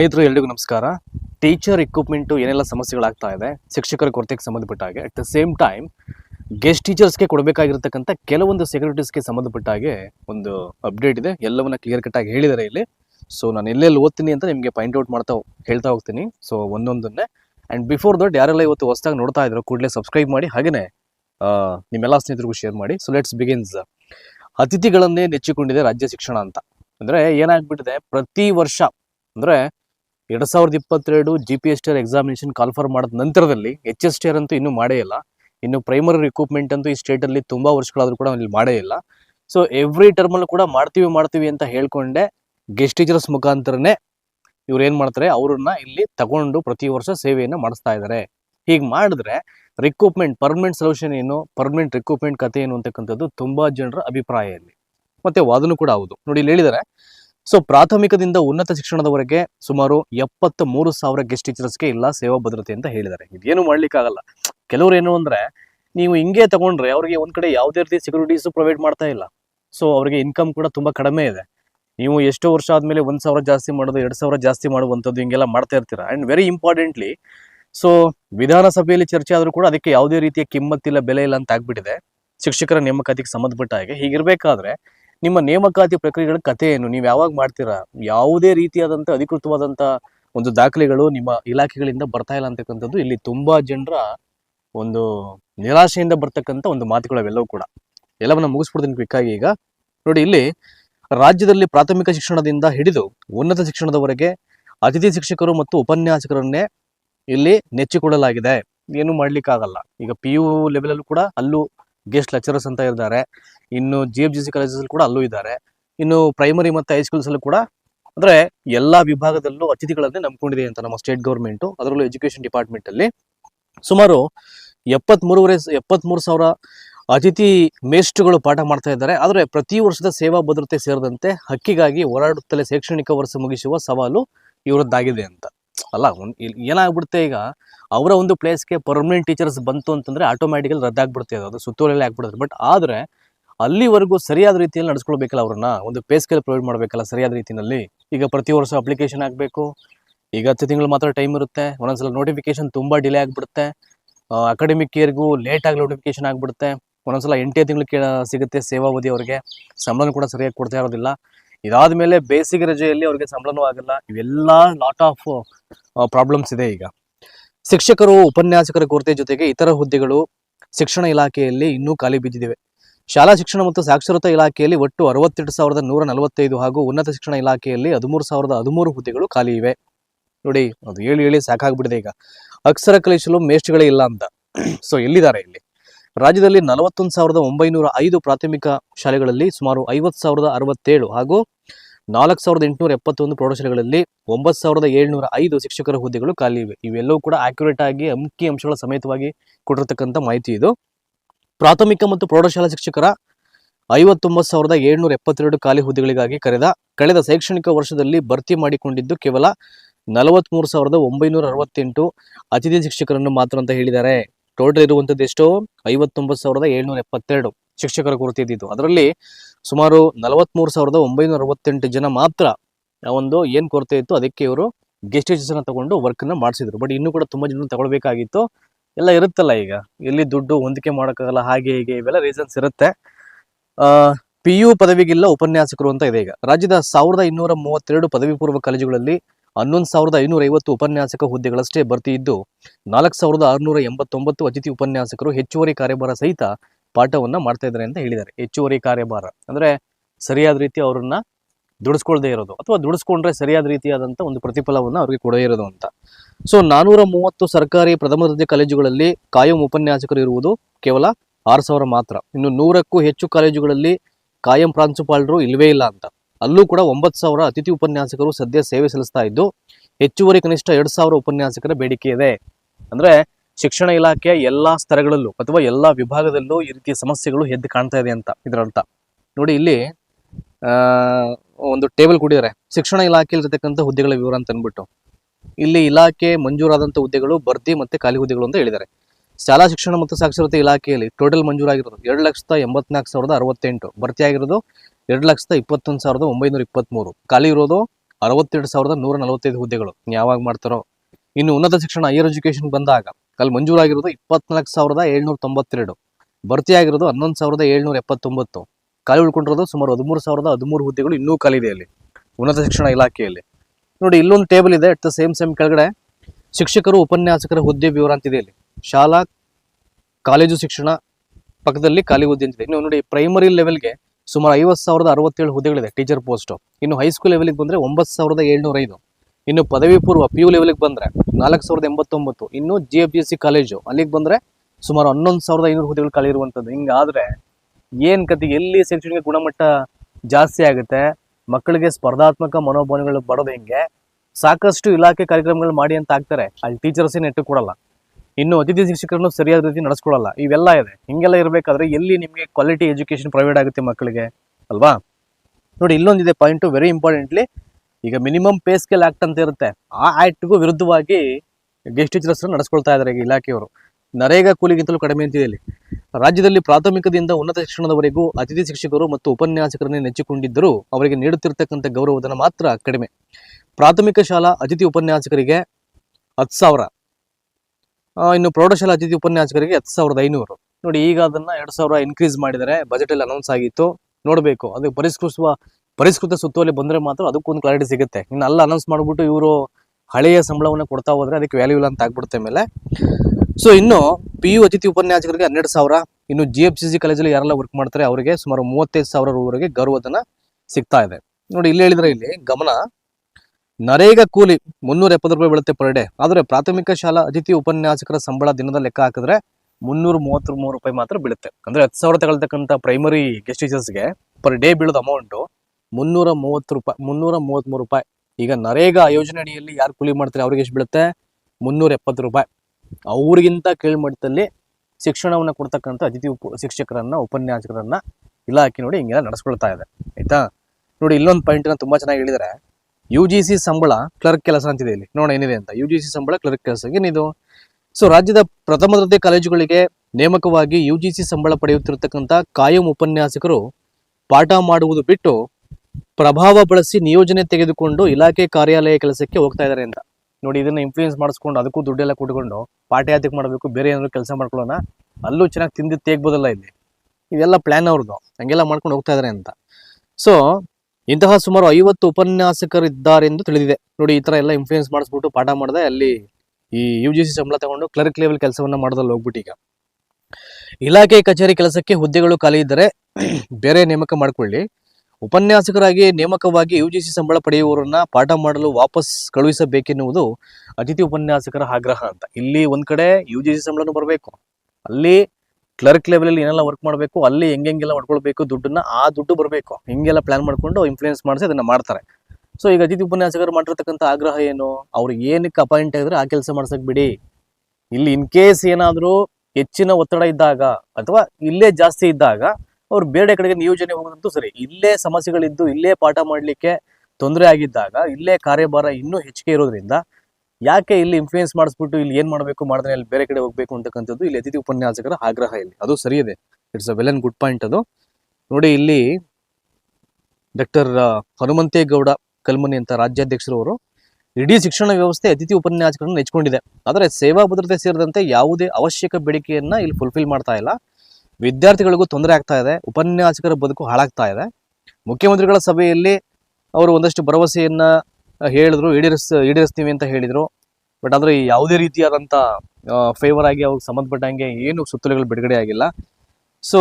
ಸ್ನೇಹಿತರು, ಎಲ್ರಿಗೂ ನಮಸ್ಕಾರ. ಟೀಚರ್ ಇಕ್ವಿಪ್ಮೆಂಟು ಏನೆಲ್ಲ ಸಮಸ್ಯೆಗಳಾಗ್ತಾ ಇದೆ, ಶಿಕ್ಷಕರ ಕೊರತೆಗೆ ಸಂಬಂಧಪಟ್ಟ ಹಾಗೆ at the same time guest ಟೀಚರ್ಸ್ಗೆ ಕೊಡಬೇಕಾಗಿರ್ತಕ್ಕಂಥ ಕೆಲವೊಂದು ಸೆಕ್ಯೂರಿಟೀಸ್ಗೆ ಸಂಬಂಧಪಟ್ಟ ಹಾಗೆ ಒಂದು ಅಪ್ಡೇಟ್ ಇದೆ. ಎಲ್ಲವನ್ನ ಕ್ಲಿಯರ್ ಕಟ್ ಆಗಿ ಹೇಳಿದ್ದಾರೆ ಇಲ್ಲಿ. ಸೊ ನಾನು ಎಲ್ಲೆಲ್ಲಿ ಓದ್ತೀನಿ ಅಂತ ನಿಮಗೆ ಪಾಯಿಂಟ್ ಔಟ್ ಮಾಡ್ತಾ ಹೇಳ್ತಾ ಹೋಗ್ತೀನಿ. ಸೊ ಒಂದೊಂದನ್ನೇ. ಆ್ಯಂಡ್ ಬಿಫೋರ್ ದಟ್ ಯಾರೆಲ್ಲ ಇವತ್ತು ಹೊಸದಾಗಿ ನೋಡ್ತಾ ಇದ್ರು, ಕೂಡಲೇ ಸಬ್ಸ್ಕ್ರೈಬ್ ಮಾಡಿ ಹಾಗೆಯೇ ನಿಮ್ಮೆಲ್ಲ ಸ್ನೇಹಿತರಿಗೂ ಶೇರ್ ಮಾಡಿ. ಸೊ ಲೆಟ್ಸ್ ಬಿಗಿನ್ಸ್ ಅತಿಥಿಗಳನ್ನೇ ನೆಚ್ಚಿಕೊಂಡಿದೆ ರಾಜ್ಯ ಶಿಕ್ಷಣ ಅಂತ. ಅಂದರೆ ಏನಾಗ್ಬಿಟ್ಟಿದೆ, ಪ್ರತಿ ವರ್ಷ, ಅಂದರೆ ಎರಡ್ ಸಾವಿರದ ಇಪ್ಪತ್ತೆರಡು G P S T R examination call for ಮಾಡಿದ ನಂತರದಲ್ಲಿ ಎಚ್ ಎಸ್ ಟಿ ಆರ್ ಅಂತೂ ಇನ್ನೂ ಮಾಡೇ ಇಲ್ಲ. ಇನ್ನು ಪ್ರೈಮರಿ ರಿಕ್ರೂಟ್ಮೆಂಟ್ ಅಂತೂ ಈ ಸ್ಟೇಟಲ್ಲಿ ತುಂಬಾ ವರ್ಷಗಳಾದ್ರೂ ಕೂಡ ಇಲ್ಲಿ ಮಾಡೇ ಇಲ್ಲ. ಸೊ ಎವ್ರಿ ಟರ್ಮಲ್ಲೂ ಕೂಡ ಮಾಡ್ತೀವಿ ಮಾಡ್ತೀವಿ ಅಂತ ಹೇಳ್ಕೊಂಡೆ ಗೆಸ್ಟ್ ಟೀಚರ್ಸ್ ಮುಖಾಂತರನೇ ಇವ್ರು ಏನ್ ಮಾಡ್ತಾರೆ? ಅವ್ರನ್ನ ಇಲ್ಲಿ ತಗೊಂಡು ಪ್ರತಿ ವರ್ಷ ಸೇವೆಯನ್ನು ಮಾಡಿಸ್ತಾ ಇದ್ದಾರೆ ಹೀಗೆ ಮಾಡಿದ್ರೆ ರಿಕ್ರೂಟ್ಮೆಂಟ್ ಪರ್ಮನೆಂಟ್ ಸೊಲ್ಯೂಷನ್ ಏನು ಪರ್ಮನೆಂಟ್ ರಿಕ್ರೂಟ್ಮೆಂಟ್ ಕತೆ ಏನು ಅಂತಕ್ಕಂಥದ್ದು ತುಂಬಾ ಜನರ ಅಭಿಪ್ರಾಯ ಇಲ್ಲಿ. ಮತ್ತೆ ವಾದನೂ ಕೂಡ ಹೌದು. ನೋಡಿ, ಇಲ್ಲಿ ಹೇಳಿದ್ದಾರೆ ಸೊ ಪ್ರಾಥಮಿಕದಿಂದ ಉನ್ನತ ಶಿಕ್ಷಣದವರೆಗೆ ಸುಮಾರು ಎಪ್ಪತ್ತ್ ಮೂರು ಸಾವಿರ ಗೆಸ್ಟ್ ಟೀಚರ್ಸ್ಗೆ ಇಲ್ಲ ಸೇವಾ ಭದ್ರತೆ ಅಂತ ಹೇಳಿದ್ದಾರೆ. ಇದೇನು ಮಾಡ್ಲಿಕ್ಕಾಗಲ್ಲ. ಕೆಲವರು ಏನು ಅಂದ್ರೆ, ನೀವು ಹಿಂಗೆ ತಗೊಂಡ್ರೆ ಅವ್ರಿಗೆ ಒಂದ್ ಕಡೆ ಯಾವುದೇ ರೀತಿ ಸೆಕ್ಯೂರಿಟೀಸ್ ಪ್ರೊವೈಡ್ ಮಾಡ್ತಾ ಇಲ್ಲ. ಸೊ ಅವರಿಗೆ ಇನ್ಕಮ್ ಕೂಡ ತುಂಬಾ ಕಡಿಮೆ ಇದೆ. ನೀವು ಎಷ್ಟೋ ವರ್ಷ ಆದ್ಮೇಲೆ ಒಂದ್ ಸಾವಿರ ಜಾಸ್ತಿ ಮಾಡೋದು, ಎರಡ್ ಸಾವಿರ ಜಾಸ್ತಿ ಮಾಡುವಂಥದ್ದು ಹಿಂಗೆಲ್ಲ ಮಾಡ್ತಾ ಇರ್ತೀರಾ? ಅಂಡ್ ವೆರಿ ಇಂಪಾರ್ಟೆಂಟ್ಲಿ ಸೊ ವಿಧಾನಸಭೆಯಲ್ಲಿ ಚರ್ಚೆ ಆದ್ರೂ ಕೂಡ ಅದಕ್ಕೆ ಯಾವುದೇ ರೀತಿಯ ಕಿಮ್ಮತ್ತಿಲ್ಲ, ಬೆಲೆ ಇಲ್ಲ ಅಂತ ಆಗ್ಬಿಟ್ಟಿದೆ. ಶಿಕ್ಷಕರ ನೇಮಕಾತಿಗೆ ಸಂಬಂಧಪಟ್ಟ ಹಾಗೆ ಹೀಗಿರ್ಬೇಕಾದ್ರೆ ನಿಮ್ಮ ನೇಮಕಾತಿ ಪ್ರಕ್ರಿಯೆಗಳ ಕಥೆ ಏನು ನೀವು ಯಾವಾಗ ಮಾಡ್ತೀರಾ? ಯಾವುದೇ ರೀತಿಯಾದಂಥ ಅಧಿಕೃತವಾದಂಥ ಒಂದು ದಾಖಲೆಗಳು ನಿಮ್ಮ ಇಲಾಖೆಗಳಿಂದ ಬರ್ತಾ ಇಲ್ಲ ಅಂತಕ್ಕಂಥದ್ದು ಇಲ್ಲಿ ತುಂಬಾ ಜನರ ಒಂದು ನಿರಾಶೆಯಿಂದ ಬರ್ತಕ್ಕಂಥ ಒಂದು ಮಾತುಗಳು ಅವೆಲ್ಲವೂ ಕೂಡ. ಎಲ್ಲವನ್ನ ಮುಗಿಸ್ಬಿಡ್ತೀನಿ ಕ್ವಿಕ್ ಆಗಿ ಈಗ. ನೋಡಿ, ಇಲ್ಲಿ ರಾಜ್ಯದಲ್ಲಿ ಪ್ರಾಥಮಿಕ ಶಿಕ್ಷಣದಿಂದ ಹಿಡಿದು ಉನ್ನತ ಶಿಕ್ಷಣದವರೆಗೆ ಅತಿಥಿ ಶಿಕ್ಷಕರು ಮತ್ತು ಉಪನ್ಯಾಸಕರನ್ನೇ ಇಲ್ಲಿ ನೆಚ್ಚಿಕೊಳ್ಳಲಾಗಿದೆ ಏನು ಮಾಡ್ಲಿಕ್ಕಾಗಲ್ಲ. ಈಗ ಪಿ ಯು ಲೆವೆಲಲ್ಲೂ ಕೂಡ ಅಲ್ಲೂ ಗೆಸ್ಟ್ ಲೆಕ್ಚರರ್ಸ್ ಅಂತ ಇದ್ದಾರೆ. ಇನ್ನು G F G C colleges ಕೂಡ ಅಲ್ಲೂ ಇದ್ದಾರೆ. ಇನ್ನು ಪ್ರೈಮರಿ ಮತ್ತು ಹೈಸ್ಕೂಲ್ಸ್ ಅಲ್ಲೂ ಕೂಡ ಅಂದ್ರೆ ಎಲ್ಲಾ ವಿಭಾಗದಲ್ಲೂ ಅತಿಥಿಗಳನ್ನೇ ನಂಬ್ಕೊಂಡಿದೆ ಅಂತ ನಮ್ಮ ಸ್ಟೇಟ್ ಗೌರ್ಮೆಂಟ್ ಅದರಲ್ಲೂ ಎಜುಕೇಶನ್ ಡಿಪಾರ್ಟ್ಮೆಂಟ್ ಅಲ್ಲಿ ಸುಮಾರು ಎಪ್ಪತ್ತ್ ಮೂರುವರೆ ಎಪ್ಪತ್ಮೂರು ಸಾವಿರ ಅತಿಥಿ ಮೇಷ್ಟ್ರುಗಳು ಪಾಠ ಮಾಡ್ತಾ ಇದ್ದಾರೆ. ಆದರೆ ಪ್ರತಿ ವರ್ಷದ ಸೇವಾ ಭದ್ರತೆ ಸೇರಿದಂತೆ ಹಕ್ಕಿಗಾಗಿ ಹೋರಾಡುತ್ತಲೇ ಶೈಕ್ಷಣಿಕ ವರ್ಷ ಮುಗಿಸುವ ಸವಾಲು ಇವರದ್ದಾಗಿದೆ ಅಂತ. ಅಲ್ಲ ಏನಾಗ್ಬಿಡುತ್ತೆ ಈಗ? ಅವರ ಒಂದು ಪ್ಲೇಸ್ಗೆ ಪರ್ಮನೆಂಟ್ ಟೀಚರ್ಸ್ ಬಂತು ಅಂತಂದ್ರೆ ಆಟೋಮ್ಯಾಟಿಕಲ್ ರದ್ದಾಗ್ಬಿಡುತ್ತೆ. ಅದು. ಸುತ್ತೋಲೆಲ್ಲ ಆಗ್ಬಿಡುತ್ತೆ. ಬಟ್ ಆದ್ರೆ ಅಲ್ಲಿವರೆಗೂ ಸರಿಯಾದ ರೀತಿಯಲ್ಲಿ ನಡೆಸ್ಕೊಳ್ಬೇಕಲ್ಲ ಅವ್ರನ್ನ? ಒಂದು ಪೇ ಸ್ಕೇಲ್ ಪ್ರೊವೈಡ್ ಮಾಡಬೇಕಲ್ಲ ಸರಿಯಾದ ರೀತಿಯಲ್ಲಿ ಈಗ ಪ್ರತಿ ವರ್ಷ ಅಪ್ಲಿಕೇಶನ್ ಆಗಬೇಕು ಈಗ ಹತ್ತು ತಿಂಗಳು ಮಾತ್ರ ಟೈಮ್ ಇರುತ್ತೆ. ಒಂದೊಂದ್ಸಲ ನೋಟಿಫಿಕೇಶನ್ ತುಂಬಾ ಡಿಲೇ ಆಗಿಬಿಡುತ್ತೆ. ಅಕಾಡೆಮಿಕ್ ಇಯರ್ಗೂ ಲೇಟ್ ಆಗಿ ನೋಟಿಫಿಕೇಶನ್ ಆಗಿಬಿಡುತ್ತೆ. ಒಂದೊಂದ್ಸಲ ಎಂಟೇ ತಿಂಗಳು ಕೇ, ಸಿಗುತ್ತೆ ಸೇವಾವಧಿ ಅವರಿಗೆ. ಸಂಬಳನೂ ಕೂಡ ಸರಿಯಾಗಿ ಕೊಡ್ತಾ ಇರೋದಿಲ್ಲ. ಇದಾದ ಮೇಲೆ ಬೇಸಿಗೆ ರಜೆಯಲ್ಲಿ ಅವರಿಗೆ ಸಂಬಳನೂ ಆಗಲ್ಲ. ಇವೆಲ್ಲ ಲಾಟ್ ಆಫ್ ಪ್ರಾಬ್ಲಮ್ಸ್ ಇದೆ ಈಗ. ಶಿಕ್ಷಕರು, ಉಪನ್ಯಾಸಕರ ಕೊರತೆ ಜೊತೆಗೆ ಇತರ ಹುದ್ದೆಗಳು ಶಿಕ್ಷಣ ಇಲಾಖೆಯಲ್ಲಿ ಇನ್ನೂ ಖಾಲಿ ಬಿದ್ದಿವೆ. ಶಾಲಾ ಶಿಕ್ಷಣ ಮತ್ತು ಸಾಕ್ಷರತಾ ಇಲಾಖೆಯಲ್ಲಿ ಒಟ್ಟು ಅರವತ್ತೆಂಟು ಸಾವಿರದ ನೂರ ನಲವತ್ತೈದು ಹಾಗೂ ಉನ್ನತ ಶಿಕ್ಷಣ ಇಲಾಖೆಯಲ್ಲಿ ಹದಿಮೂರು ಸಾವಿರದ ಹದಿಮೂರು ಹುದ್ದೆಗಳು ಖಾಲಿ ಇವೆ. ನೋಡಿ, ಅದು ಹೇಳಿ ಹೇಳಿ ಸಾಕಾಗ್ಬಿಟ್ಟಿದೆ ಈಗ. ಅಕ್ಷರ ಕಲಿಸಲು ಮೇಷ್ಟ್ಗಳೇ ಇಲ್ಲ ಅಂತ. ಸೊ ಎಲ್ಲಿದ್ದಾರೆ ಇಲ್ಲಿ? ರಾಜ್ಯದಲ್ಲಿ ನಲವತ್ತೊಂದು ಸಾವಿರದ ಒಂಬೈನೂರ ಐದು ಪ್ರಾಥಮಿಕ ಶಾಲೆಗಳಲ್ಲಿ ಸುಮಾರು ಐವತ್ತು ಸಾವಿರದ ಅರವತ್ತೇಳು ಹಾಗೂ ನಾಲ್ಕು ಸಾವಿರದ ಎಂಟುನೂರ ಎಪ್ಪತ್ತೊಂದು ಪ್ರೌಢಶಾಲೆಗಳಲ್ಲಿ ಒಂಬತ್ತು ಸಾವಿರದ ಏಳ್ನೂರ ಐದು ಶಿಕ್ಷಕರ ಹುದ್ದೆಗಳು ಖಾಲಿ ಇವೆ. ಇವೆಲ್ಲವೂ ಕೂಡ ಆಕ್ಯುರೇಟ್ ಆಗಿ ಅಂಕಿ ಅಂಶಗಳ ಸಮೇತವಾಗಿ ಕೊಟ್ಟಿರತಕ್ಕಂಥ ಮಾಹಿತಿ ಇದು. ಪ್ರಾಥಮಿಕ ಮತ್ತು ಪ್ರೌಢಶಾಲಾ ಶಿಕ್ಷಕರ ಐವತ್ತೊಂಬತ್ತು ಸಾವಿರದ ಏಳ್ನೂರ ಎಪ್ಪತ್ತೆರಡು ಖಾಲಿ ಹುದ್ದೆಗಳಿಗಾಗಿ ಕರೆದ, ಕಳೆದ ಶೈಕ್ಷಣಿಕ ವರ್ಷದಲ್ಲಿ ಭರ್ತಿ ಮಾಡಿಕೊಂಡಿದ್ದು ಕೇವಲ ನಲವತ್ಮೂರು ಸಾವಿರದ ಒಂಬೈನೂರ ಅರವತ್ತೆಂಟು ಅತಿಥಿ ಶಿಕ್ಷಕರನ್ನು ಮಾತ್ರ ಅಂತ ಹೇಳಿದ್ದಾರೆ. ಟೋಟಲ್ ಇರುವಂಥದ್ದು ಎಷ್ಟೋ? ಐವತ್ತೊಂಬತ್ತು ಸಾವಿರದ ಏಳ್ನೂರ ಎಪ್ಪತ್ತೆರಡು ಶಿಕ್ಷಕರ ಕೊರತೆ ಇದ್ದಿದ್ದು. ಅದರಲ್ಲಿ ಸುಮಾರು ನಲವತ್ಮೂರು ಸಾವಿರದ ಒಂಬೈನೂರ ಅರವತ್ತೆಂಟು ಜನ ಮಾತ್ರ ಒಂದು ಏನು ಕೊರತೆ ಇತ್ತು, ಅದಕ್ಕೆ ಇವರು ಗೆಸ್ಟ್ ಟೀಚರ್ಸನ್ನು ತಗೊಂಡು ವರ್ಕನ್ನು ಮಾಡಿಸಿದ್ರು. ಬಟ್ ಇನ್ನೂ ಕೂಡ ತುಂಬ ಜನ ತಗೊಳ್ಬೇಕಾಗಿತ್ತು. ಎಲ್ಲ ಇರುತ್ತಲ್ಲ ಈಗ. ಎಲ್ಲಿ ದುಡ್ಡು ಹೊಂದಿಕೆ ಮಾಡೋಕ್ಕಾಗಲ್ಲ, ಹಾಗೆ ಹೀಗೆ ಇವೆಲ್ಲ ರೀಸನ್ಸ್ ಇರುತ್ತೆ. ಪಿ ಯು ಪದವಿಗಿಲ್ಲ ಉಪನ್ಯಾಸಕರು ಅಂತ ಇದೆ ಈಗ. ರಾಜ್ಯದ ಸಾವಿರದ ಇನ್ನೂರ ಮೂವತ್ತೆರಡು ಪದವಿ ಪೂರ್ವ ಕಾಲೇಜುಗಳಲ್ಲಿ ಹನ್ನೊಂದು ಸಾವಿರದ ಐನೂರ ಐವತ್ತು ಉಪನ್ಯಾಸಕ ಹುದ್ದೆಗಳಷ್ಟೇ ಭರ್ತಿ ಇದ್ದು, ನಾಲ್ಕು ಸಾವಿರದ ಆರುನೂರ ಎಂಬತ್ತೊಂಬತ್ತು ಅತಿಥಿ ಉಪನ್ಯಾಸಕರು ಹೆಚ್ಚುವರಿ ಕಾರ್ಯಭಾರ ಸಹಿತ ಪಾಠವನ್ನ ಮಾಡ್ತಾ ಇದ್ದಾರೆ ಅಂತ ಹೇಳಿದ್ದಾರೆ. ಹೆಚ್ಚುವರಿ ಕಾರ್ಯಭಾರ. ಅಂದ್ರೆ ಸರಿಯಾದ ರೀತಿ ಅವರನ್ನ ದುಡಿಸ್ಕೊಳ್ದೇ ಇರೋದು ಅಥವಾ ದುಡಿಸ್ಕೊಂಡ್ರೆ ಸರಿಯಾದ ರೀತಿಯಾದಂಥ ಒಂದು ಪ್ರತಿಫಲವನ್ನು ಅವ್ರಿಗೆ ಕೊಡೇ ಇರೋದು ಅಂತ. ಸೊ ನಾನೂರ ಮೂವತ್ತು ಸರ್ಕಾರಿ ಪ್ರಥಮ ದರ್ಜೆ ಕಾಲೇಜುಗಳಲ್ಲಿ ಕಾಯಂ ಉಪನ್ಯಾಸಕರು ಇರುವುದು ಕೇವಲ ಆರು ಸಾವಿರ ಮಾತ್ರ. ಇನ್ನು ನೂರಕ್ಕೂ ಹೆಚ್ಚು ಕಾಲೇಜುಗಳಲ್ಲಿ ಕಾಯಂ ಪ್ರಾಂಶುಪಾಲರು ಇಲ್ಲವೇ ಇಲ್ಲ ಅಂತ. ಅಲ್ಲೂ ಕೂಡ ಒಂಬತ್ತು ಸಾವಿರ ಅತಿಥಿ ಉಪನ್ಯಾಸಕರು ಸದ್ಯ ಸೇವೆ ಸಲ್ಲಿಸ್ತಾ ಇದ್ದು, ಹೆಚ್ಚುವರಿ ಕನಿಷ್ಠ ಎರಡು ಸಾವಿರ ಉಪನ್ಯಾಸಕರ ಬೇಡಿಕೆ ಇದೆ. ಅಂದರೆ ಶಿಕ್ಷಣ ಇಲಾಖೆಯ ಎಲ್ಲ ಸ್ತರಗಳಲ್ಲೂ ಅಥವಾ ಎಲ್ಲ ವಿಭಾಗದಲ್ಲೂ ಈ ರೀತಿಯ ಸಮಸ್ಯೆಗಳು ಎದ್ದು ಕಾಣ್ತಾ ಇದೆ ಅಂತ ಇದರರ್ಥ. ನೋಡಿ ಇಲ್ಲಿ ಒಂದು ಟೇಬಲ್ ಕೊಟ್ಟಿದ್ದಾರೆ ಶಿಕ್ಷಣ ಇಲಾಖೆಯಲ್ಲಿ ಇರತಕ್ಕಂಥ ಹುದ್ದೆಗಳ ವಿವರ ಅಂತ ಅಂದ್ಬಿಟ್ಟು. ಇಲ್ಲಿ ಇಲಾಖೆ ಮಂಜೂರಾದಂಥ ಹುದ್ದೆಗಳು ಭರ್ತಿ ಮತ್ತೆ ಖಾಲಿ ಹುದ್ದೆಗಳು ಅಂತ ಹೇಳಿದ್ದಾರೆ. ಶಾಲಾ ಶಿಕ್ಷಣ ಮತ್ತು ಸಾಕ್ಷರತೆ ಇಲಾಖೆಯಲ್ಲಿ ಟೋಟಲ್ ಮಂಜೂರಾಗಿರೋದು ಎರಡು ಲಕ್ಷದ ಎಂಬತ್ನಾಲ್ಕು ಸಾವಿರದ ಅರವತ್ತೆಂಟು. ಭರ್ತಿ ಆಗಿರೋದು ಎರಡು ಲಕ್ಷದ ಇಪ್ಪತ್ತೊಂದು ಸಾವಿರದ ಒಂಬೈನೂರ ಇಪ್ಪತ್ತ್ಮೂರು. ಖಾಲಿ ಇರೋದು ಅರವತ್ತೆರಡು ಸಾವಿರದ ನೂರ ನಲವತ್ತೈದು ಹುದ್ದೆಗಳು. ಯಾವಾಗ ಮಾಡ್ತಾರೋ. ಇನ್ನು ಉನ್ನತ ಶಿಕ್ಷಣ ಹೈಯರ್ ಎಜುಕೇಷನ್ ಬಂದಾಗ ಅಲ್ಲಿ ಮಂಜೂರಾಗಿರೋದು ಇಪ್ಪತ್ನಾಲ್ಕು ಸಾವಿರದ ಏಳ್ನೂರ ತೊಂಬತ್ತೆರಡು. ಭರ್ತಿಯಾಗಿರೋದು ಹನ್ನೊಂದು ಸಾವಿರದ ಏಳ್ನೂರ ಎಪ್ಪತ್ತೊಂಬತ್ತು. ಖಾಲಿ ಉಳ್ಕೊಂಡಿರೋದು ಸುಮಾರು ಹದಿಮೂರು ಸಾವಿರದ ಹದಿಮೂರು ಹುದ್ದೆಗಳು ಇನ್ನೂ ಖಾಲಿ ಇದೆ ಅಲ್ಲಿ. ಉನ್ನತ ಶಿಕ್ಷಣ ಇಲಾಖೆಯಲ್ಲಿ. ನೋಡಿ, ಇಲ್ಲೊಂದು ಟೇಬಲ್ ಇದೆ, ಅಟ್ ದ ಸೇಮ್ ಸೇಮ್ ಕೆಳಗಡೆ ಶಿಕ್ಷಕರು, ಉಪನ್ಯಾಸಕರ ಹುದ್ದೆ ವಿವರ ಅಂತಿದೆ ಇಲ್ಲಿ. ಶಾಲಾ, ಕಾಲೇಜು ಶಿಕ್ಷಣ ಪಕ್ಕದಲ್ಲಿ ಖಾಲಿ ಹುದ್ದೆ ಅಂತಿದೆ ಇನ್ನು ನೋಡಿ ಪ್ರೈಮರಿ ಲೆವೆಲ್ಗೆ ಸುಮಾರು ಐವತ್ತು ಸಾವಿರದ ಅರವತ್ತೇಳು ಹುದ್ದೆಗಳಿದೆ ಟೀಚರ್ ಪೋಸ್ಟ್ ಇನ್ನು ಹೈಸ್ಕೂಲ್ ಲೆವೆಲ್ಗೆ ಬಂದರೆ ಒಂಬತ್ತು ಸಾವಿರದ ಏಳ್ನೂರ ಐದು ಇನ್ನು ಪದವಿ ಪೂರ್ವ ಪಿ ಯು ಲೆವೆಲ್ಗೆ ಬಂದರೆ ನಾಲ್ಕು ಸಾವಿರದ ಎಂಬತ್ತೊಂಬತ್ತು. ಇನ್ನು G F G C college ಅಲ್ಲಿಗೆ ಬಂದರೆ ಸುಮಾರು ಹನ್ನೊಂದು ಸಾವಿರದ ಐನೂರು ಹುದ್ದೆಗಳು ಖಾಲಿ ಇರುವಂಥದ್ದು ಹಿಂಗಾದ್ರೆ ಏನು ಕತೆ, ಎಲ್ಲಿ ಶೈಕ್ಷಣಿಕ ಗುಣಮಟ್ಟ ಜಾಸ್ತಿ ಆಗುತ್ತೆ, ಮಕ್ಕಳಿಗೆ ಸ್ಪರ್ಧಾತ್ಮಕ ಮನೋಭಾವನೆಗಳು ಬರೋದು ಹೆಂಗೆ, ಸಾಕಷ್ಟು ಇಲಾಖೆ ಕಾರ್ಯಕ್ರಮಗಳು ಮಾಡಿ ಅಂತ ಆಗ್ತಾರೆ. ಅಲ್ಲಿ ಟೀಚರ್ಸೇ ನೆಟ್ಟು ಕೊಡಲ್ಲ. ಇನ್ನು ಅತಿಥಿ ಶಿಕ್ಷಕರನ್ನು ಸರಿಯಾದ ರೀತಿ ನಡೆಸ್ಕೊಡಲ್ಲ. ಇವೆಲ್ಲ ಇದೆ. ಹಿಂಗೆಲ್ಲ ಇರಬೇಕಾದ್ರೆ ಎಲ್ಲಿ ನಿಮಗೆ ಕ್ವಾಲಿಟಿ ಎಜುಕೇಶನ್ ಪ್ರೊವೈಡ್ ಆಗುತ್ತೆ ಮಕ್ಕಳಿಗೆ, ಅಲ್ವಾ? ನೋಡಿ, ಇಲ್ಲೊಂದಿದೆ ಪಾಯಿಂಟು ವೆರಿ ಇಂಪಾರ್ಟೆಂಟ್ಲಿ ಈಗ ಮಿನಿಮಮ್ ಪೇ ಸ್ಕೇಲ್ ಆಕ್ಟ್ ಅಂತ ಇರುತ್ತೆ. ಆ ಆಕ್ಟ್ಗೂ ವಿರುದ್ಧವಾಗಿ ಗೆಸ್ಟ್ ಟೀಚರ್ಸ್ ನಡೆಸ್ಕೊಳ್ತಾ ಇದ್ದಾರೆ ಈಗ ಇಲಾಖೆಯವರು. ನರೇಗಾ ಕೂಲಿಗಿಂತಲೂ ಕಡಿಮೆ ಅಂತಿದೆ ಇಲ್ಲಿ. ರಾಜ್ಯದಲ್ಲಿ ಪ್ರಾಥಮಿಕದಿಂದ ಉನ್ನತ ಶಿಕ್ಷಣದವರೆಗೂ ಅತಿಥಿ ಶಿಕ್ಷಕರು ಮತ್ತು ಉಪನ್ಯಾಸಕರನ್ನೇ ನೆಚ್ಚಿಕೊಂಡಿದ್ದರೂ ಅವರಿಗೆ ನೀಡುತ್ತಿರತಕ್ಕಂಥ ಗೌರವಧನ ಮಾತ್ರ ಕಡಿಮೆ. ಪ್ರಾಥಮಿಕ ಶಾಲಾ ಅತಿಥಿ ಉಪನ್ಯಾಸಕರಿಗೆ ಹತ್ತು ಸಾವಿರ. ಇನ್ನು ಪ್ರೌಢಶಾಲಾ ಅತಿಥಿ ಉಪನ್ಯಾಸಕರಿಗೆ ಹತ್ತು ಸಾವಿರದ ಐನೂರು. ನೋಡಿ, ಈಗ ಅದನ್ನ ಎರಡ್ ಸಾವಿರ ಇನ್ಕ್ರೀಸ್ ಮಾಡಿದರೆ ಬಜೆಟ್ ಅಲ್ಲಿ ಅನೌನ್ಸ್ ಆಗಿತ್ತು. ನೋಡಬೇಕು, ಅದು ಪರಿಷ್ಕರಿಸುವ, ಪರಿಷ್ಕೃತ ಸುತ್ತೋಲೆ ಬಂದ್ರೆ ಮಾತ್ರ ಅದಕ್ಕೊಂದು ಕ್ಲಾರಿಟಿ ಸಿಗುತ್ತೆ. ಇನ್ನು ಅಲ್ಲ ಅನೌನ್ಸ್ ಮಾಡ್ಬಿಟ್ಟು ಇವರು ಹಳೆಯ ಸಂಬಳವನ್ನು ಕೊಡ್ತಾ ಹೋದ್ರೆ ಅದಕ್ಕೆ ವ್ಯಾಲ್ಯೂ ಇಲ್ಲ ಅಂತ ಆಗ್ಬಿಡುತ್ತೆ ಮೇಲೆ. ಸೊ ಇನ್ನು ಪಿ ಯು ಅತಿಥಿ ಉಪನ್ಯಾಸಕರಿಗೆ ಹನ್ನೆರಡು ಸಾವಿರ. ಇನ್ನು ಜಿ ಎಫ್ ಸಿ ಸಿ ಕಾಲೇಜಲ್ಲಿ ಯಾರೆಲ್ಲ ವರ್ಕ್ ಮಾಡ್ತಾರೆ ಅವರಿಗೆ ಸುಮಾರು ಮೂವತ್ತೈದು ಸಾವಿರವರೆಗೆ ಗೌರವಧನ ಸಿಗ್ತಾ ಇದೆ. ನೋಡಿ, ಇಲ್ಲಿ ಹೇಳಿದ್ರೆ ಇಲ್ಲಿ ಗಮನ ನರೇಗಾ ಕೂಲಿ ಮುನ್ನೂರ ಎಪ್ಪತ್ತು ರೂಪಾಯಿ ಬೀಳುತ್ತೆ ಪರ್ ಡೇ ಆದರೆ ಪ್ರಾಥಮಿಕ ಶಾಲಾ ಅತಿಥಿ ಉಪನ್ಯಾಸಕರ ಸಂಬಳ ದಿನದ ಲೆಕ್ಕ ಹಾಕಿದ್ರೆ ಮುನ್ನೂರ ಮೂವತ್ತ್ ಮೂರು ರೂಪಾಯಿ ಮಾತ್ರ ಬೀಳುತ್ತೆ. ಅಂದ್ರೆ ಹತ್ತು ಸಾವಿರ ತಗೊಳ್ತಕ್ಕಂಥ ಪ್ರೈಮರಿ ಗೆಸ್ಟ್ ಟೀಚರ್ಸ್ಗೆ ಪರ್ ಡೇ ಬೀಳೋದು ಅಮೌಂಟು ಮುನ್ನೂರ ಮೂವತ್ತು ರೂಪಾಯಿ, ಮುನ್ನೂರ ಮೂವತ್ತ್ಮೂರು ರೂಪಾಯಿ. ಈಗ ನರೇಗಾ ಯೋಜನೆ ಅಡಿಯಲ್ಲಿ ಯಾರು ಕೂಲಿ ಮಾಡ್ತಾರೆ ಅವ್ರಿಗೆ ಎಷ್ಟು ಬೀಳುತ್ತೆ? ಮುನ್ನೂರ ಎಪ್ಪತ್ತು ರೂಪಾಯಿ. ಅವ್ರಿಗಿಂತ ಕೀಳ್ಮಟ್ಟದಲ್ಲಿ ಶಿಕ್ಷಣವನ್ನು ಕೊಡ್ತಕ್ಕಂಥ ಅತಿಥಿ ಉಪ ಶಿಕ್ಷಕರನ್ನ, ಉಪನ್ಯಾಸಕರನ್ನ ಇಲಾಖೆ ನೋಡಿ ಹಿಂಗೆಲ್ಲ ನಡೆಸ್ಕೊಳ್ತಾ ಇದೆ. ಆಯ್ತಾ? ನೋಡಿ ಇಲ್ಲೊಂದು ಪಾಯಿಂಟ್ನ ತುಂಬಾ ಚೆನ್ನಾಗಿ ಹೇಳಿದರೆ. ಯು ಜಿ ಸಿ ಸಂಬಳ ಕ್ಲರ್ಕ್ ಕೆಲಸ ಅಂತಿದೆ ಇಲ್ಲಿ. ನೋಡ ಏನಿದೆ ಅಂತ. ಯು ಜಿ ಸಿ ಸಂಬಳ ಕ್ಲರ್ಕ್ ಕೆಲಸ. ಏನಿದು? ಸೊ ರಾಜ್ಯದ ಪ್ರಥಮ ದರ್ಜೆ ಕಾಲೇಜುಗಳಿಗೆ ನೇಮಕವಾಗಿ ಯು ಜಿ ಸಿ ಸಂಬಳ ಪಡೆಯುತ್ತಿರತಕ್ಕಂಥ ಕಾಯಂ ಉಪನ್ಯಾಸಕರು ಪಾಠ ಮಾಡುವುದು ಬಿಟ್ಟು ಪ್ರಭಾವ ಬಳಸಿ ನಿಯೋಜನೆ ತೆಗೆದುಕೊಂಡು ಇಲಾಖೆ ಕಾರ್ಯಾಲಯ ಕೆಲಸಕ್ಕೆ ಹೋಗ್ತಾ ಇದ್ದಾರೆ ಅಂತ. ನೋಡಿ ಇದನ್ನ ಇನ್ಫ್ಲೂಯೆನ್ಸ್ ಮಾಡಿಸ್ಕೊಂಡು ಅದಕ್ಕೂ ದುಡ್ಡೆಲ್ಲ ಕೊಟ್ಕೊಂಡು ಪಾಠ ಯಾತಕ್ಕೆ ಮಾಡಬೇಕು, ಬೇರೆ ಏನಾದ್ರು ಕೆಲಸ ಮಾಡ್ಕೊಳ್ಳೋಣ, ಅಲ್ಲೂ ಚೆನ್ನಾಗಿ ತಿಂದು ತೇಗ್ಬೋದಲ್ಲ ಇಲ್ಲಿ. ಇದೆಲ್ಲ ಪ್ಲಾನ್ ಅವ್ರದ್ದು ಹಂಗೆಲ್ಲ ಮಾಡ್ಕೊಂಡು ಹೋಗ್ತಾ ಇದಾರೆ ಅಂತ. ಸೊ ಇಂತಹ ಸುಮಾರು ಐವತ್ತು ಉಪನ್ಯಾಸಕರಿದ್ದಾರೆಂದು ತಿಳಿದಿದೆ. ನೋಡಿ ಈ ತರ ಎಲ್ಲ ಇನ್ಫ್ಲೂಯೆನ್ಸ್ ಮಾಡಿಸ್ಬಿಟ್ಟು ಪಾಠ ಮಾಡಿದೆ, ಅಲ್ಲಿ ಈ ಯು ಜಿ ಸಿ ಸಂಬಳ ತಗೊಂಡು ಕ್ಲರ್ಕ್ ಲೆವೆಲ್ ಕೆಲಸವನ್ನ ಮಾಡೋದಲ್ಲಿ ಹೋಗ್ಬಿಟ್ಟು ಈಗ. ಇಲಾಖೆ ಕಚೇರಿ ಕೆಲಸಕ್ಕೆ ಹುದ್ದೆಗಳು ಖಾಲಿ ಇದ್ದರೆ, ಬೇರೆ ನೇಮಕ ಮಾಡ್ಕೊಳ್ಳಿ. ಉಪನ್ಯಾಸಕರಾಗಿ ನೇಮಕವಾಗಿ ಯು ಸಂಬಳ ಪಡೆಯುವವರನ್ನ ಪಾಠ ಮಾಡಲು ವಾಪಸ್ ಕಳುಹಿಸಬೇಕೆನ್ನುವುದು ಅತಿಥಿ ಉಪನ್ಯಾಸಕರ ಆಗ್ರಹ ಅಂತ. ಇಲ್ಲಿ ಒಂದ್ ಕಡೆ ಯು ಜಿ ಬರಬೇಕು, ಅಲ್ಲಿ ಕ್ಲರ್ಕ್ ಲೆವೆಲ್ ಅಲ್ಲಿ ಏನೆಲ್ಲ ವರ್ಕ್ ಮಾಡಬೇಕು, ಅಲ್ಲಿ ಹೆಂಗೆಲ್ಲ ಮಾಡ್ಕೊಳ್ಬೇಕು ದುಡ್ಡನ್ನ, ಆ ದುಡ್ಡು ಬರಬೇಕು. ಹಿಂಗೆಲ್ಲ ಪ್ಲಾನ್ ಮಾಡ್ಕೊಂಡು ಇನ್ಫ್ಲೂಯೆನ್ಸ್ ಮಾಡಿಸಿ ಅದನ್ನ ಮಾಡ್ತಾರೆ. ಸೊ ಈಗ ಅತಿಥಿ ಉಪನ್ಯಾಸಕರು ಮಾಡಿರ್ತಕ್ಕಂಥ ಆಗ್ರಹ ಏನು? ಅವ್ರು ಏನಕ್ಕೆ ಅಪಾಯಿಂಟ್ ಆಗಿದ್ರೆ ಆ ಕೆಲಸ ಮಾಡ್ಸಕ್ ಬಿಡಿ. ಇಲ್ಲಿ ಇನ್ ಕೇಸ್ ಏನಾದರೂ ಹೆಚ್ಚಿನ ಒತ್ತಡ ಇದ್ದಾಗ ಅಥವಾ ಇಲ್ಲೇ ಜಾಸ್ತಿ ಇದ್ದಾಗ ಅವ್ರು ಬೇರೆ ಕಡೆಗೆ ನಿಯೋಜನೆ ಹೋಗೋದಂತೂ ಸರಿ. ಇಲ್ಲೇ ಸಮಸ್ಯೆಗಳಿದ್ದು, ಇಲ್ಲೇ ಪಾಠ ಮಾಡಲಿಕ್ಕೆ ತೊಂದರೆ ಆಗಿದ್ದಾಗ, ಇಲ್ಲೇ ಕಾರ್ಯಭಾರ ಇನ್ನೂ ಹೆಚ್ಚಿಗೆ ಇರೋದ್ರಿಂದ, ಯಾಕೆ ಇಲ್ಲಿ ಇನ್ಫ್ಲೂಯೆನ್ಸ್ ಮಾಡಿಸ್ಬಿಟ್ಟು ಇಲ್ಲಿ ಏನ್ ಮಾಡಬೇಕು, ಮಾಡಿದ್ರೆ ಅಲ್ಲಿ ಬೇರೆ ಕಡೆ ಹೋಗ್ಬೇಕು ಅಂತಕ್ಕಂಥದ್ದು ಇಲ್ಲಿ ಅತಿಥಿ ಉಪನ್ಯಾಸಕರ ಆಗ್ರಹ ಇಲ್ಲಿ. ಅದು ಸರಿ ಇದೆ. It's a well and good point ಅದು. ನೋಡಿ ಇಲ್ಲಿ ಡಾಕ್ಟರ್ ಹನುಮಂತೇಗೌಡ ಕಲ್ಮನಿ ಅಂತ ರಾಜ್ಯಾಧ್ಯಕ್ಷರು ಅವರು ಇಡೀ ಶಿಕ್ಷಣ ವ್ಯವಸ್ಥೆ ಅತಿಥಿ ಉಪನ್ಯಾಸಕರನ್ನು ನೆಚ್ಕೊಂಡಿದೆ ಆದರೆ ಸೇವಾ ಭದ್ರತೆ ಸೇರಿದಂತೆ ಯಾವುದೇ ಅವಶ್ಯಕ ಬೇಡಿಕೆಯನ್ನ ಇಲ್ಲಿ ಫುಲ್ಫಿಲ್ ಮಾಡ್ತಾ ಇಲ್ಲ. ವಿದ್ಯಾರ್ಥಿಗಳಿಗೂ ತೊಂದರೆ ಆಗ್ತಾ ಇದೆ, ಉಪನ್ಯಾಸಕರ ಬದುಕು ಹಾಳಾಗ್ತಾ ಇದೆ. ಮುಖ್ಯಮಂತ್ರಿಗಳ ಸಭೆಯಲ್ಲಿ ಅವರು ಒಂದಷ್ಟು ಭರವಸೆಯನ್ನು ಹೇಳಿದ್ರು, ಈಡೇರಿಸ್, ಈಡೇರಿಸ್ತೀವಿ ಅಂತ ಹೇಳಿದರು. ಬಟ್ ಆದ್ರೆ ಯಾವುದೇ ರೀತಿಯಾದಂಥ ಫೇವರ್ ಆಗಿ ಅವ್ರಿಗೆ ಸಂಬಂಧಪಟ್ಟಂಗೆ ಏನು ಸುತ್ತೋಲೆಗಳು ಬಿಡುಗಡೆ ಆಗಿಲ್ಲ. ಸೊ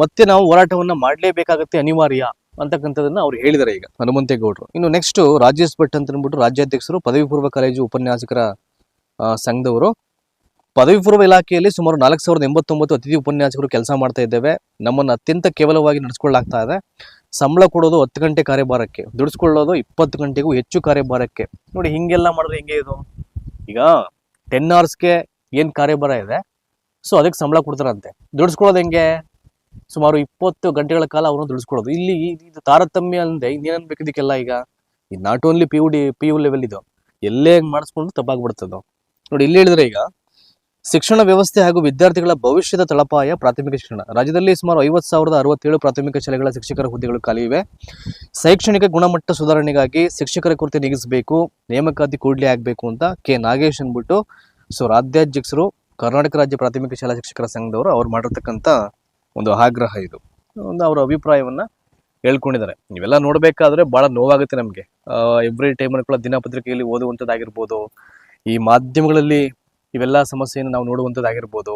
ಮತ್ತೆ ನಾವು ಹೋರಾಟವನ್ನು ಮಾಡಲೇಬೇಕಾಗತ್ತೆ ಅನಿವಾರ್ಯ ಅಂತಕ್ಕಂಥದ್ದನ್ನ ಅವ್ರು ಹೇಳಿದ್ದಾರೆ ಈಗ ಹನುಮಂತೇಗೌಡರು. ಇನ್ನು ನೆಕ್ಸ್ಟು ರಾಜೇಶ್ ಭಟ್ ಅಂತ ಅಂದ್ಬಿಟ್ಟು ರಾಜ್ಯಾಧ್ಯಕ್ಷರು, ಪದವಿ ಪೂರ್ವ ಕಾಲೇಜು ಉಪನ್ಯಾಸಕರ ಸಂಘದವರು. ಪದವಿ ಪೂರ್ವ ಇಲಾಖೆಯಲ್ಲಿ ಸುಮಾರು ನಾಲ್ಕು ಸಾವಿರದ ಎಂಬತ್ತೊಂಬತ್ತು ಅತಿಥಿ ಉಪನ್ಯಾಸಕರು ಕೆಲಸ ಮಾಡ್ತಾ ಇದ್ದೇವೆ. ನಮ್ಮನ್ನು ಅತ್ಯಂತ ಕೇವಲವಾಗಿ ನಡೆಸ್ಕೊಳ್ಳಾಗ್ತಾ ಇದೆ. ಸಂಬಳ ಕೊಡೋದು ಹತ್ತು ಗಂಟೆ ಕಾರ್ಯಭಾರಕ್ಕೆ, ದುಡಿಸ್ಕೊಳ್ಳೋದು ಇಪ್ಪತ್ತು ಗಂಟೆಗೂ ಹೆಚ್ಚು ಕಾರ್ಯಭಾರಕ್ಕೆ. ನೋಡಿ, ಹಿಂಗೆಲ್ಲ ಮಾಡಿದ್ರೆ ಹೆಂಗೆ ಇದು? ಈಗ ಟೆನ್ ಅವರ್ಸ್ಗೆ ಏನು ಕಾರ್ಯಭಾರ ಇದೆ? ಸೊ ಅದಕ್ಕೆ ಸಂಬಳ ಕೊಡ್ತಾರಂತೆ. ದುಡಿಸ್ಕೊಳ್ಳೋದು ಹೆಂಗೆ? ಸುಮಾರು ಇಪ್ಪತ್ತು ಗಂಟೆಗಳ ಕಾಲ ಅವ್ರನ್ನ ದುಡಿಸ್ಕೊಳ್ಳೋದು. ಇಲ್ಲಿ ಇದು ತಾರತಮ್ಯ ಅಂದ್ರೆ ಇನ್ನೇನು ಬೇಕಿದ್ದಕ್ಕೆಲ್ಲ ಈಗ? ಇದು not only P U D P U level ಇದು. ಎಲ್ಲೇ ಮಾಡಿಸ್ಕೊಂಡು ತಪ್ಪಾಗ್ಬಿಡ್ತದೋ ನೋಡಿ, ಇಲ್ಲಿ ಹೇಳಿದ್ರೆ ಈಗ ಶಿಕ್ಷಣ ವ್ಯವಸ್ಥೆ ಹಾಗೂ ವಿದ್ಯಾರ್ಥಿಗಳ ಭವಿಷ್ಯದ ತಳಪಾಯ ಪ್ರಾಥಮಿಕ ಶಿಕ್ಷಣ. ರಾಜ್ಯದಲ್ಲಿ ಸುಮಾರು ಐವತ್ತು ಸಾವಿರದ ಅರವತ್ತೇಳು ಪ್ರಾಥಮಿಕ ಶಾಲೆಗಳ ಶಿಕ್ಷಕರ ಹುದ್ದೆಗಳು ಖಾಲಿ ಶೈಕ್ಷಣಿಕ ಗುಣಮಟ್ಟ ಸುಧಾರಣೆಗಾಗಿ ಶಿಕ್ಷಕರ ಕೊರತೆ ನೀಗಿಸಬೇಕು, ನೇಮಕಾತಿ ಕೂಡಲೇ ಆಗಬೇಕು ಅಂತ ಕೆ. ನಾಗೇಶ್ ಅಂದ್ಬಿಟ್ಟು ಸೊ, ರಾಜ್ಯಾಧ್ಯಕ್ಷರು, ಕರ್ನಾಟಕ ರಾಜ್ಯ ಪ್ರಾಥಮಿಕ ಶಾಲಾ ಶಿಕ್ಷಕರ ಸಂಘದವರು ಅವ್ರು ಮಾಡಿರ್ತಕ್ಕಂಥ ಒಂದು ಆಗ್ರಹ ಇದು. ಒಂದು ಅವರ ಅಭಿಪ್ರಾಯವನ್ನ ಹೇಳ್ಕೊಂಡಿದ್ದಾರೆ. ನೀವೆಲ್ಲ ನೋಡಬೇಕಾದ್ರೆ ಬಹಳ ನೋವಾಗುತ್ತೆ ನಮಗೆ. ಎವ್ರಿ ಟೈಮ್ ಕೂಡ ದಿನಪತ್ರಿಕೆಯಲ್ಲಿ ಓದುವಂಥದ್ದಾಗಿರ್ಬೋದು, ಈ ಮಾಧ್ಯಮಗಳಲ್ಲಿ ಇವೆಲ್ಲ ಸಮಸ್ಯೆಯನ್ನು ನಾವು ನೋಡುವಂಥದ್ದಾಗಿರ್ಬೋದು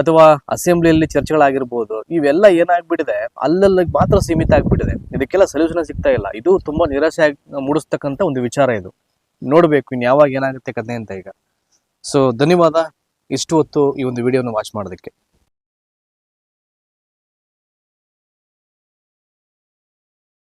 ಅಥವಾ ಅಸೆಂಬ್ಲಿಯಲ್ಲಿ ಚರ್ಚೆಗಳಾಗಿರ್ಬೋದು. ಇವೆಲ್ಲ ಏನಾಗ್ಬಿಟ್ಟಿದೆ, ಅಲ್ಲಲ್ಲಿ ಮಾತ್ರ ಸೀಮಿತ ಆಗ್ಬಿಟ್ಟಿದೆ. ಇದಕ್ಕೆಲ್ಲ ಸೊಲ್ಯೂಷನ್ ಸಿಗ್ತಾ ಇಲ್ಲ. ಇದು ತುಂಬಾ ನಿರಾಶೆ ಮೂಡಿಸ್ತಕ್ಕಂಥ ಒಂದು ವಿಚಾರ ಇದು. ನೋಡಬೇಕು ಇನ್ನು ಯಾವಾಗ ಏನಾಗುತ್ತೆ ಕಥೆ ಅಂತ ಈಗ. ಸೊ ಧನ್ಯವಾದ. ಇಷ್ಟು ಹೊತ್ತು ಈ ಒಂದು ವಿಡಿಯೋನ ವಾಚ್ ಮಾಡೋದಕ್ಕೆ